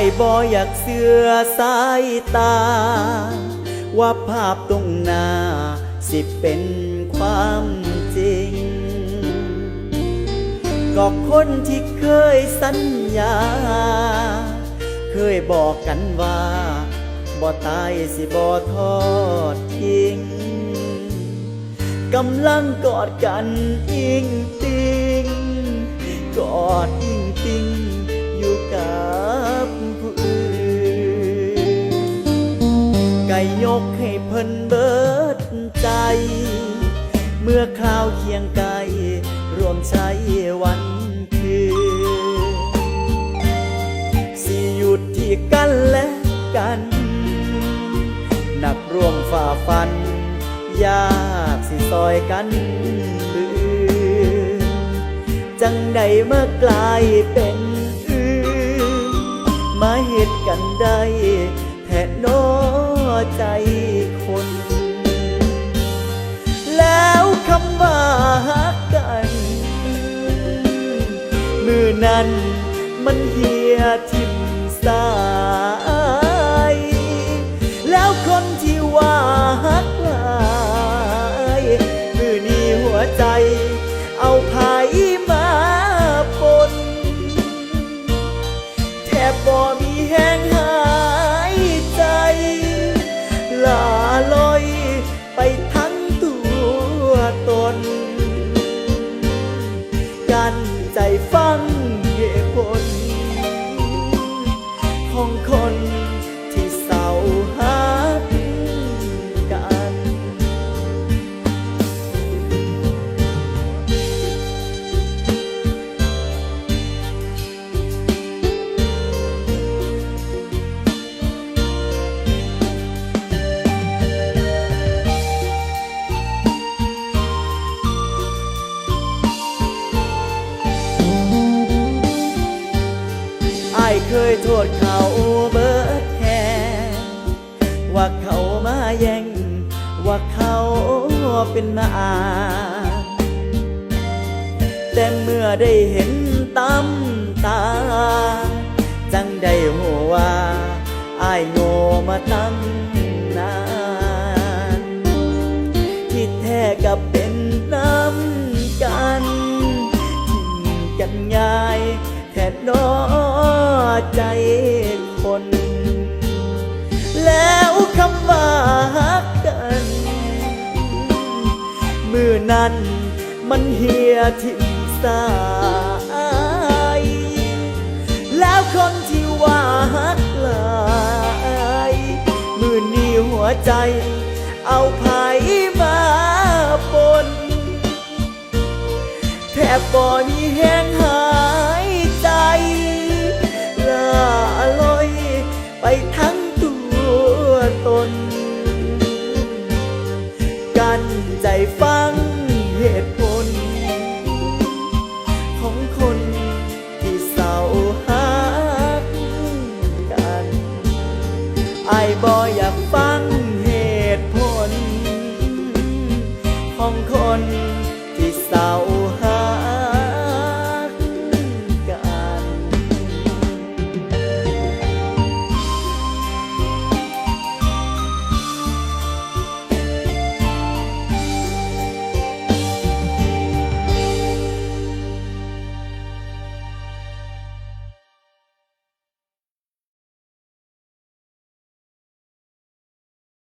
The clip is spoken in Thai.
ายบออยากเสือสายตา ว่าภาพตรงหน้าสิเป็นความจริง ก็คนที่เคยสัญญา เคยบอกกันว่าบ่ตายสิบ่ทอดทิ้งกำลังกอดกันอิงติง กอดอิงติง ก่ยกให้เพิ่นเบิดใจ เมื่อคราวเคียงไกลรวมใช้วันคืนสิหยุดที่กันและกัน หนักร่วมฝ่าฟัน ยากสิซอยกันลือจังใดเมื่อกลายเป็นอื่นมาเหตุกันได้ มือนั้น มันเหียทิมสาย แล้วคนที่ว่าฮักลายมือนี้หัวใจ เอาไผมาปนแทบบ่มีแห้งหายใจลาลอยไปทั้งตัวตน ใจฟังเหตุผลของคนที่เศร้า เคยโทษเขาเบิดแค่ว่าเขามาแย่ง ว่าเขาเป็นมาอาแต่เมื่อได้เห็นตำตา จังได้หัวว่าอายโง่มาตั้งนานที่แท้ก็เป็นน้ำกันทิ้งกันง่าย แค่น้อใจคน แล้วคำว่าฮักกัน มือนั้นมันเหียทิมสายแล้วคนที่ว่าฮักลายมือนี้หัวใจเอาไผมาปนแทบบ่มีแห้งหา ใจฟังเหตุผล ของคนที่เศร้าหักกันไอ้บออยากฟังเหตุผล ของคน